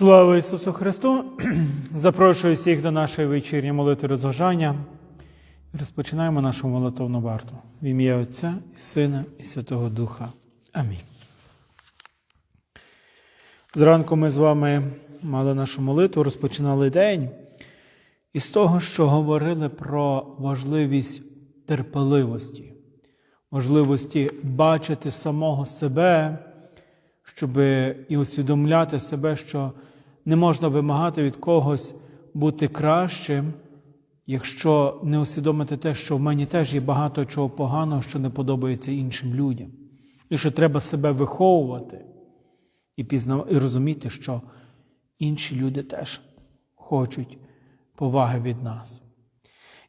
Слава Ісусу Христу! Запрошую всіх до нашої вечірньої молитви розважання. Розпочинаємо нашу молитовну варту. В ім'я Отця і Сина і Святого Духа. Амінь. Зранку ми з вами мали нашу молитву, розпочинали день із того, що говорили про важливість терпеливості, важливості бачити самого себе щоб і усвідомляти себе, що не можна вимагати від когось бути кращим, якщо не усвідомити те, що в мені теж є багато чого поганого, що не подобається іншим людям. І що треба себе виховувати і пізнав... і розуміти, що інші люди теж хочуть поваги від нас.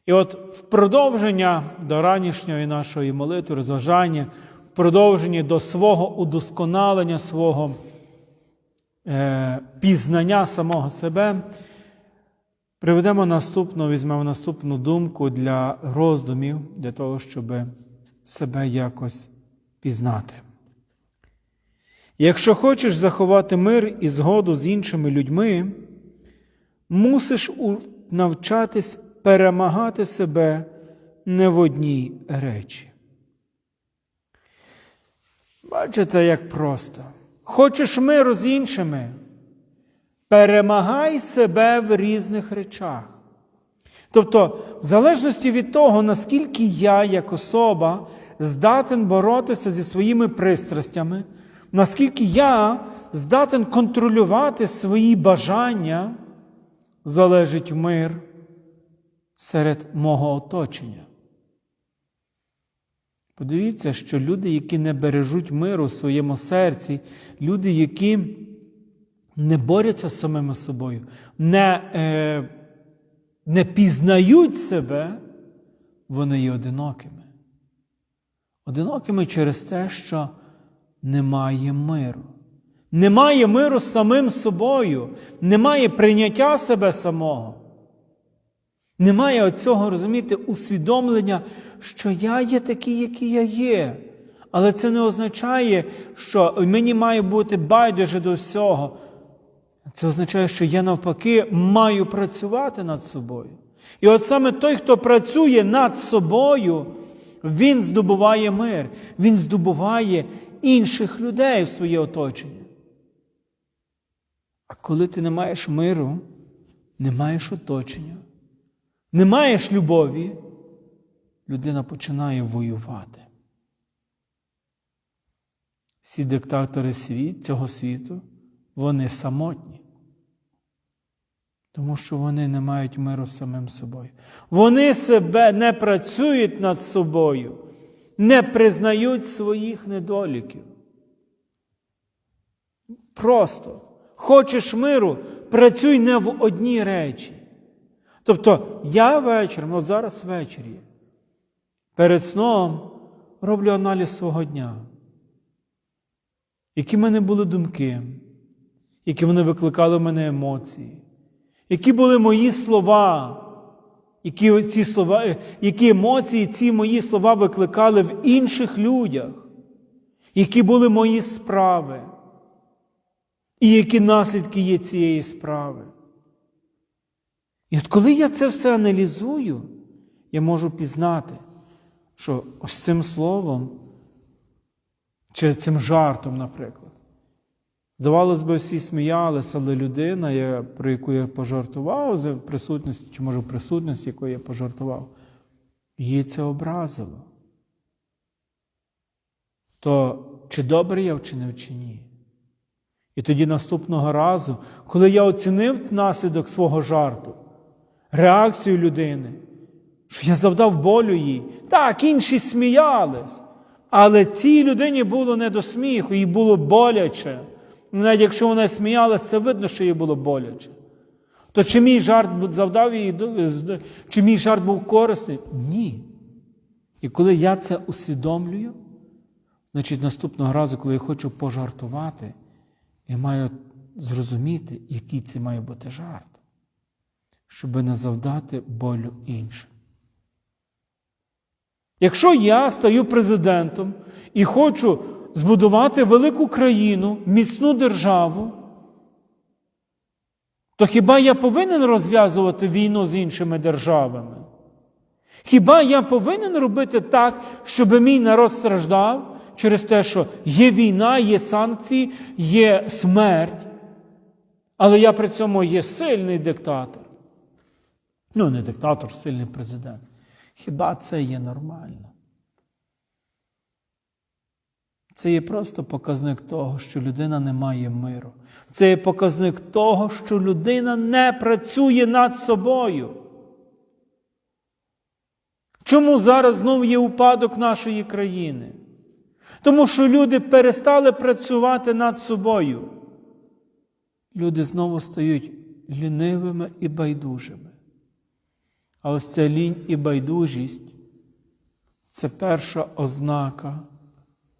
І от в продовження до ранішньої нашої молитви, розважання, в продовженні до свого удосконалення, свого е, пізнання самого себе, приведемо наступну, візьмемо наступну думку для роздумів, для того, щоб себе якось пізнати. Якщо хочеш заховати мир і згоду з іншими людьми, мусиш навчатись перемагати себе не в одній речі. Бачите, як просто. Хочеш миру з іншими, перемагай себе в різних речах. Тобто, в залежності від того, наскільки я, як особа, здатен боротися зі своїми пристрастями, наскільки я здатен контролювати свої бажання, залежить мир серед мого оточення. Подивіться, що люди, які не бережуть миру в своєму серці, люди, які не борються з самими собою, не, е, не пізнають себе, вони є одинокими. Одинокими через те, що немає миру. Немає миру самим собою, немає прийняття себе самого. Немає оцього, розумієте, усвідомлення, що я є такий, який я є. Але це не означає, що мені має бути байдуже до всього. Це означає, що я навпаки маю працювати над собою. І от саме той, хто працює над собою, він здобуває мир, він здобуває інших людей в своє оточення. А коли ти не маєш миру, не маєш оточення не маєш любові, людина починає воювати. Всі диктатори світ, цього світу, вони самотні, тому що вони не мають миру з самим собою. Вони себе не працюють над собою, не признають своїх недоліків. Просто хочеш миру, працюй не в одній речі. Тобто я вечором, от зараз ввечері, перед сном роблю аналіз свого дня. Які в мене були думки, які вони викликали в мене емоції, які були мої слова, які ці слова, які емоції ці мої слова викликали в інших людях, які були мої справи, і які наслідки є цієї справи. І от коли я це все аналізую, я можу пізнати, що ось цим словом, чи цим жартом, наприклад, здавалось би, всі сміялися, але людина, про яку я пожартував за присутності, чи може в присутності, якої я пожартував, її це образило. То чи добре я вчинив, чи ні? І тоді наступного разу, коли я оцінив наслідок свого жарту, реакцію людини, що я завдав болю їй. Так, інші сміялись, але цій людині було не до сміху, їй було боляче. Навіть якщо вона сміялась, це видно, що їй було боляче. То чи мій жарт завдав їй, чи мій жарт був корисний? Ні. І коли я це усвідомлюю, значить наступного разу, коли я хочу пожартувати, я маю зрозуміти, який це має бути жарт щоб не завдати болю іншим. Якщо я стаю президентом і хочу збудувати велику країну, міцну державу, То хіба я повинен розв'язувати війну з іншими державами? Хіба я повинен робити так, щоб мій народ страждав через те, що є війна, є санкції, є смерть, але я при цьому є сильний диктатор? Ну, не диктатор, сильний президент. Хіба це є нормально? Це є просто показник того, що людина не має миру. Це є показник того, що людина не працює над собою. Чому зараз знову є упадок нашої країни? Тому що люди перестали працювати над собою. Люди знову стають лінивими і байдужими. А ось ця лінь і байдужість це перша ознака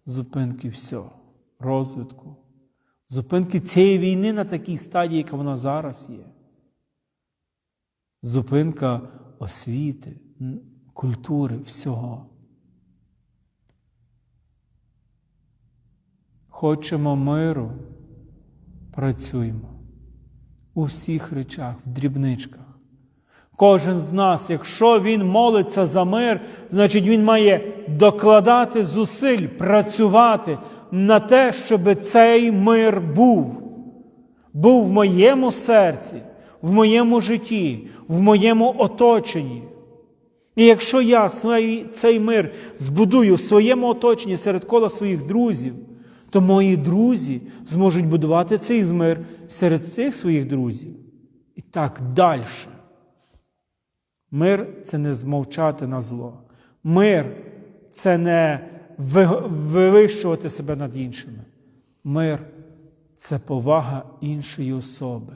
зупинки всього, розвитку, зупинки цієї війни на такій стадії, яка вона зараз є. Зупинка освіти, культури, всього. Хочемо миру, працюємо у всіх речах, в дрібничках. Кожен з нас, якщо він молиться за мир, значить він має докладати зусиль, працювати на те, щоб цей мир був. Був в моєму серці, в моєму житті, в моєму оточенні. І якщо я цей мир збудую в своєму оточенні серед кола своїх друзів, то мої друзі зможуть будувати цей мир серед цих своїх друзів. І так далі. Мир це не змовчати на зло. Мир це не вивищувати себе над іншими. Мир це повага іншої особи.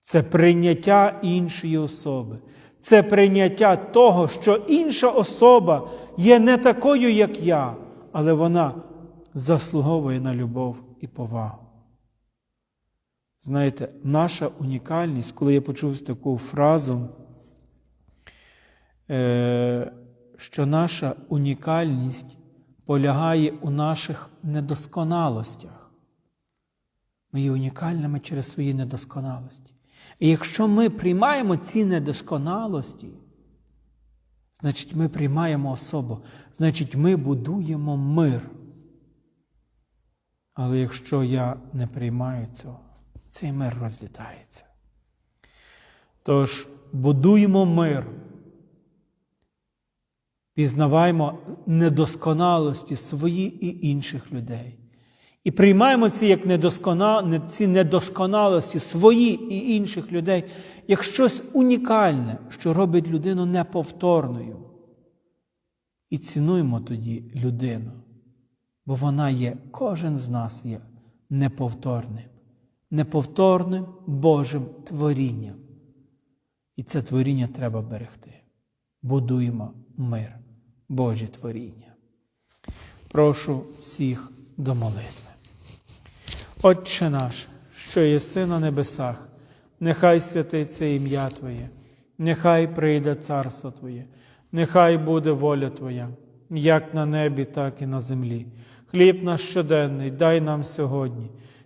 Це прийняття іншої особи. Це прийняття того, що інша особа є не такою, як я, але вона заслуговує на любов і повагу. Знаєте, наша унікальність, коли я почув таку фразу, е, що наша унікальність полягає у наших недосконалостях. Ми є унікальними через свої недосконалості. І якщо ми приймаємо ці недосконалості, значить ми приймаємо особу, значить ми будуємо мир. Але якщо я не приймаю цього, цей мир розлітається. Тож будуємо мир, пізнаваємо недосконалості свої і інших людей. І приймаємо ці як недоскона... ці недосконалості свої і інших людей як щось унікальне, що робить людину неповторною. І цінуємо тоді людину, бо вона є, кожен з нас є неповторним, неповторним Божим творінням. І це творіння треба берегти. Будуємо мир, Божі творіння. Прошу всіх до молитви. Отче наш, що єси на небесах, нехай святиться ім'я Твоє, нехай прийде царство Твоє, нехай буде воля Твоя, як на небі, так і на землі. Хліб наш щоденний дай нам сьогодні,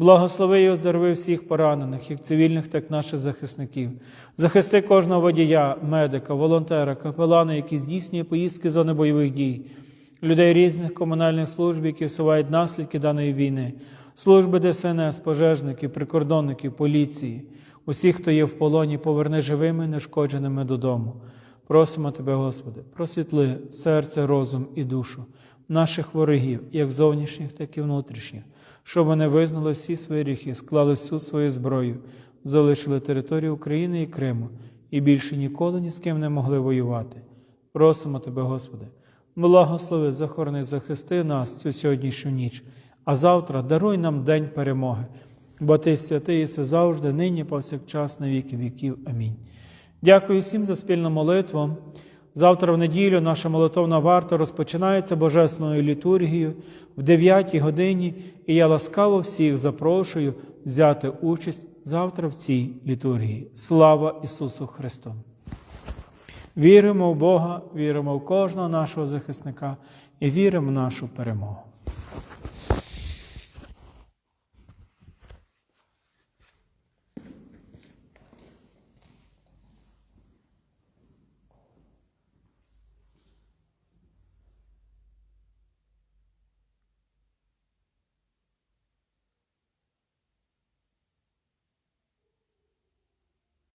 Благослови і оздорови всіх поранених, як цивільних, так і наших захисників. Захисти кожного водія, медика, волонтера, капелана, які здійснює поїздки зони бойових дій, людей різних комунальних служб, які всувають наслідки даної війни, служби ДСНС, пожежників, прикордонників, поліції, усіх, хто є в полоні, поверни живими, нешкодженими додому. Просимо Тебе, Господи, просвітли серце, розум і душу наших ворогів, як зовнішніх, так і внутрішніх, щоб вони визнали всі свої гріхи, склали всю свою зброю, залишили територію України і Криму і більше ніколи ні з ким не могли воювати. Просимо Тебе, Господи, благослови, захорони, захисти нас цю сьогоднішню ніч, а завтра даруй нам день перемоги, бо Ти святий єси завжди, нині, повсякчас, на віки віків. Амінь. Дякую всім за спільну молитву. Завтра в неділю наша молитовна варта розпочинається Божественною літургією в 9 годині, і я ласкаво всіх запрошую взяти участь завтра в цій літургії. Слава Ісусу Христу! Віримо в Бога, віримо в кожного нашого захисника і віримо в нашу перемогу.